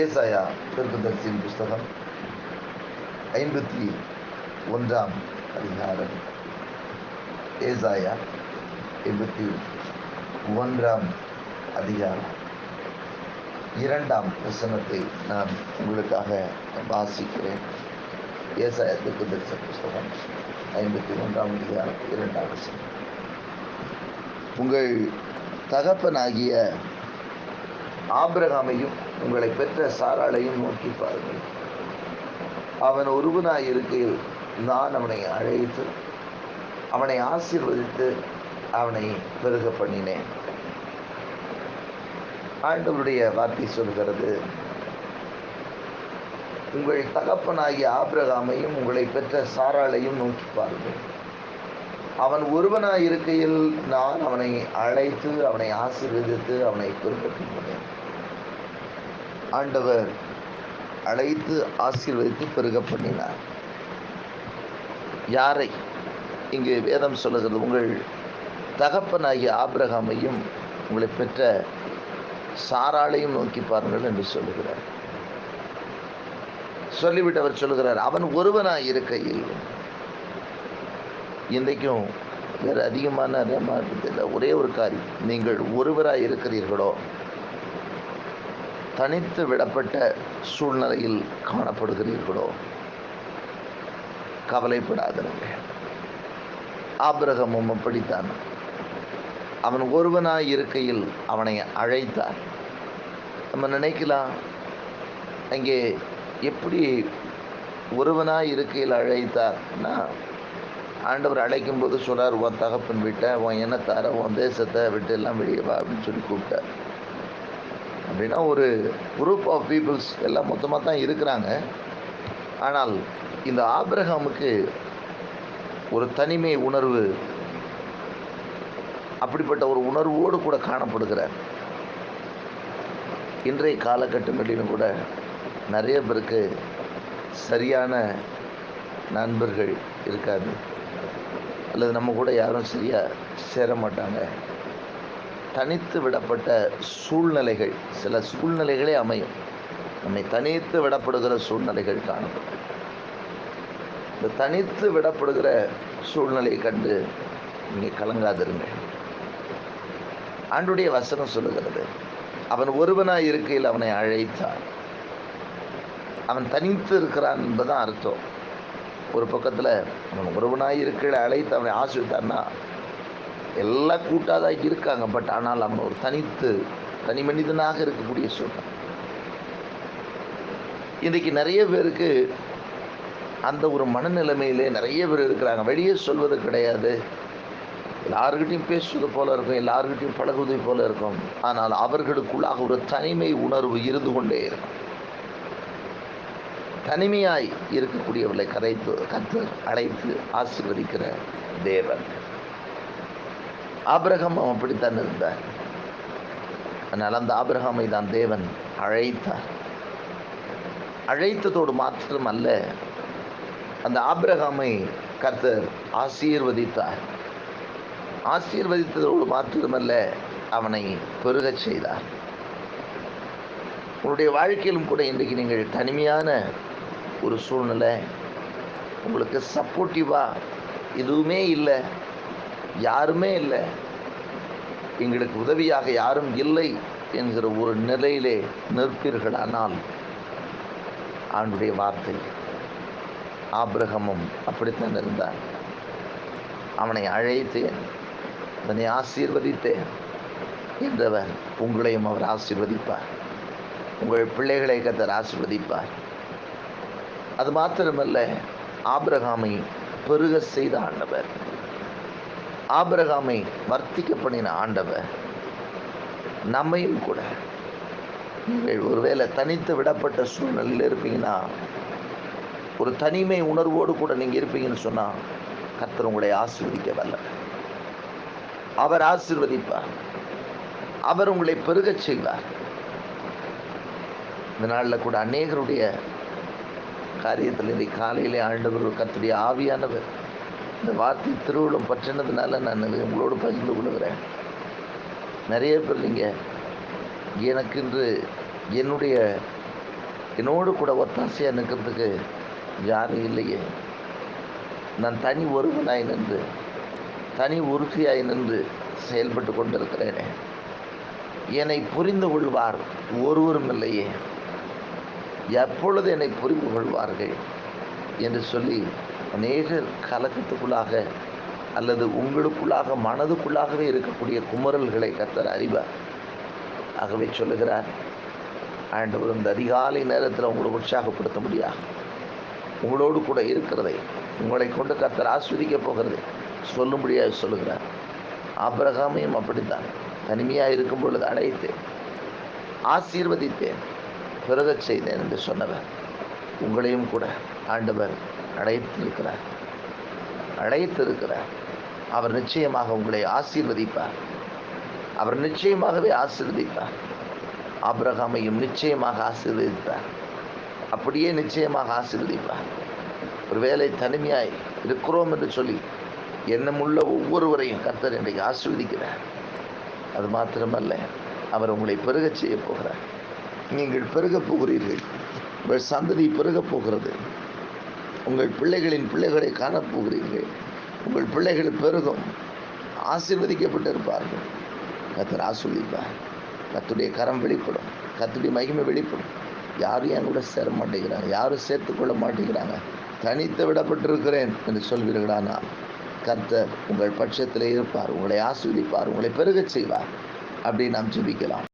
ஏசாயா தீர்க்கதரிசியின் புஸ்தகம் ஐம்பத்தி ஒன்றாம் அதிகாரம். ஏசாயா ஐம்பத்தி ஒன்றாம் அதிகாரம். இரண்டாம் வசனத்தை நான் உங்களுக்காக வாசிக்கிறேன். ஏசாயா தீர்க்கதரிசி புஸ்தகம் ஐம்பத்தி ஒன்றாம் அதிகாரம் இரண்டாம் வசனம். உங்கள் தகப்பனாகிய ஆபிரகாமையும் உங்களை பெற்ற சாராளையும் நோக்கி பாருங்கள். அவன் ஒருவனாய் இருக்கையில் நான் அவனை அழைத்து அவனை ஆசீர்வதித்து அவனை பெருக பண்ணினேன். ஆண்டவருடைய வார்த்தை சொல்கிறது உங்கள் தகப்பனாகிய ஆபிரகாமையும் உங்களை பெற்ற சாராளையும் நோக்கி பாருங்கள். அவன் ஒருவனாய் இருக்கையில் நான் அவனை அழைத்து அவனை ஆசீர்வதித்து அவனை பெருகட்டினேன் ஆண்டவர் அழைத்து ஆசீர்வதித்து பெருக பண்ணினார். யாரை? இங்கு வேதம் சொல்லுகிறது உங்கள் தகப்பனாகிய ஆபிரகாமையும் உங்களை பெற்ற சாராளையும் நோக்கி பாருங்கள் என்று சொல்லுகிறார். சொல்லிவிட்டு அவர் சொல்லுகிறார் அவன் ஒருவனாக இருக்கையில் இன்றைக்கும் வேறு அதிகமான இல்லை ஒரே ஒரு காரியம் நீங்கள் ஒருவராக இருக்கிறீர்களோ தனித்து விடப்பட்ட சூழ்நிலையில் காணப்படுகிறீர்களோ? கவலைப்படாதீங்க ஆபிரகமும் அப்படித்தான். அவன் ஒருவனாய் இருக்கையில் அவனை அழைத்தார் நம்ம நினைக்கலாம் அங்கே எப்படி ஒருவனாய் இருக்கையில் அழைத்தார்னா ஆண்டவர் அழைக்கும் போது சொல்கிறார் உன் தகப்பன் வீட்டை உன் இனத்தார உன் தேசத்தை விட்டு எல்லாம் வெளியே வா அப்படின்னு சொல்லி கூப்பிட்டார். அப்படின்னா ஒரு குரூப் ஆஃப் பீப்புள்ஸ் எல்லாம் மொத்தமாக தான் இருக்கிறாங்க. ஆனால் இந்த ஆபிரகாமுக்கு ஒரு தனிமை உணர்வு அப்படிப்பட்ட ஒரு உணர்வோடு கூட காணப்படுகிறார் இன்றைய காலகட்டங்களிலும் கூட நிறைய பேருக்கு சரியான நண்பர்கள் இருக்காது. அல்லது நம்ம கூட யாரும் சரியாக சேர மாட்டாங்க. தனித்து விடப்பட்ட சூழ்நிலைகள் சில சூழ்நிலைகளே அமையும். நம்மை தனித்து விடப்படுகிற சூழ்நிலைகள் காணப்படும் இந்த தனித்து விடப்படுகிற சூழ்நிலையை கண்டு நீங்கள் கலங்காதிருங்கள். ஆண்டுடைய வசனம் சொல்லுகிறது அவன் ஒருவனாய் இருக்கையில் அவனை அழைத்தான். அவன் தனித்து இருக்கிறான் என்பதுதான் அர்த்தம். ஒரு பக்கத்தில் அவன் ஒருவனாக இருக்கையில் அழைத்து அவனை ஆசிரித்தான்னா எல்லாம் கூட்டாதான் இருக்காங்க. பட் ஆனால் அவன் ஒரு தனித்து தனி மனிதனாக இருக்கக்கூடிய சூழ்நிலை. இன்றைக்கு நிறைய பேருக்கு அந்த ஒரு மனநிலைமையிலே நிறைய பேர் இருக்கிறாங்க. வெளியே சொல்வது கிடையாது. எல்லாருக்கிட்டையும் பேசுவது போல இருக்கும் எல்லாருக்கிட்டையும் பழகுவது போல இருக்கும். ஆனால் அவர்களுக்குள்ளாக ஒரு தனிமை உணர்வு இருந்து கொண்டே இருக்கும். தனிமையாய் இருக்கக்கூடியவர்களை கரைத்து கத்து அழைத்து ஆசீர்வதிக்கிற தேவன். ஆபிரகம் அப்படித்தான் இருந்தார். அதனால் அந்த ஆபிரகாமை தான் தேவன் அழைத்தார். அழைத்ததோடு மாத்திரம் அல்ல அந்த ஆபிரகாமை கர்த்தர் ஆசீர்வதித்தார். ஆசீர்வதித்ததோடு மாத்திரமல்ல அவனை பெருகச் செய்தார். உங்களுடைய வாழ்க்கையிலும் கூட இன்றைக்கு நீங்கள் தனிமையான ஒரு சூழ்நிலை உங்களுக்கு சப்போர்ட்டிவாக எதுவுமே இல்லை. யாருமே இல்லை. எங்களுக்கு உதவியாக யாரும் இல்லை என்கிற ஒரு நிலையிலே நிற்பீர்களானால் அவனுடைய வார்த்தை ஆபிரகமும் அப்படித்தான் இருந்தார் அவனை அழைத்தேன் அதனை ஆசீர்வதித்தேன் என்றவர் உங்களையும் அவர் ஆசீர்வதிப்பார். உங்கள் பிள்ளைகளை கத்தர் ஆசீர்வதிப்பார். அது மாத்திரமல்ல ஆபிரகாமை பெருக செய்த ஆண்டவர். ஆபிரகாமை வர்த்திக்க பண்ணின ஆண்டவர் நம்மையும் கூட. நீங்கள் ஒருவேளை தனித்து விடப்பட்ட சூழ்நிலையில் இருப்பீங்கன்னா ஒரு தனிமை உணர்வோடு கூட நீங்கள் இருப்பீங்கன்னு சொன்னால் கர்த்தர் உங்களை ஆசீர்வதிக்க வல்ல அவர் ஆசீர்வதிப்பார். அவர் உங்களை பெருகச் செய்வார். இந்த நாளில் கூட அநேகருடைய காரியத்தில் இன்றைக்கு காலையிலே ஆண்டவர் கத்துடைய ஆவியானவர் இந்த வார்த்தை திருவிழம் பற்றினதுனால நான் இதை உங்களோடு பகிர்ந்து கொள்கிறேன். நிறைய பேர் நீங்கள் எனக்கென்று என்னுடைய என்னோடு கூட ஒத்தாசையாக நிற்கிறதுக்கு யாரும் இல்லையே. நான் தனி ஒருவனாய் நின்று தனி உறுதியாய் நின்று செயல்பட்டு கொண்டிருக்கிறேனே. என்னை புரிந்து கொள்வார் ஒருவரும் இல்லையே. எப்பொழுது என்னை புரிந்து கொள்வார்கள் என்று சொல்லி அநேக கலக்கத்துக்குள்ளாக அல்லது உங்களுக்குள்ளாக மனதுக்குள்ளாகவே இருக்கக்கூடிய குமரல்களை கத்தர் அறிவார். ஆகவே சொல்லுகிறார் ஆண்டவர் இந்த அதிகாலை நேரத்தில் உங்களை உற்சாகப்படுத்த முடியாது உங்களோடு கூட இருக்கிறதை உங்களை கொண்டு கத்தர் ஆஸ்வதிக்க போகிறதை சொல்லும்படியாக சொல்லுகிறார். ஆபிரகாமையும் அப்படித்தான். தனிமையாக இருக்கும் பொழுது அடைத்தேன் ஆசீர்வதித்தேன் பிறகச் செய்தேன் என்று சொன்னவர். உங்களையும் கூட. ஆண்டவர் அழைத்திருக்கிறார் அழைத்திருக்கிறார் அவர் நிச்சயமாக உங்களை ஆசீர்வதிப்பார். அவர் நிச்சயமாகவே ஆசீர்வதிப்பார். ஆபிரகாமையும் நிச்சயமாக ஆசீர்வதித்தார் அப்படியே நிச்சயமாக ஆசீர்வதிப்பார். ஒருவேளை தனிமையாய் இருக்கிறோம் என்று சொல்லி எண்ணமுள்ள ஒவ்வொருவரையும் கர்த்தர் இன்றைக்கு ஆசீர்வதிக்கிறார். அது மாத்திரமல்ல அவர் உங்களை பெருகச் செய்ய போகிறார். நீங்கள் பெருகப் போகிறீர்கள். உங்கள் சந்ததி பெருகப் போகிறது. உங்கள் பிள்ளைகளின் பிள்ளைகளை காணப்போகிறீர்கள் உங்கள் பிள்ளைகள் பெருகும் ஆசீர்வதிக்கப்பட்டிருப்பார்கள். கத்தர் ஆசீர்வதிப்பார். கத்துடைய கரம் வெளிப்படும். கத்துடைய மகிமை வெளிப்படும். யாரும் என் கூட சேர மாட்டேங்கிறாங்க. யாரும் சேர்த்துக்கொள்ள மாட்டேங்கிறாங்க. தனித்து விடப்பட்டிருக்கிறேன் என்று சொல்வீர்களானால் கர்த்தர் உங்கள் பட்சத்தில் இருப்பார். உங்களை ஆஸ்வதிப்பார் உங்களை பெருகச் செய்வார். அப்படி நாம் ஜெபிக்கலாம்.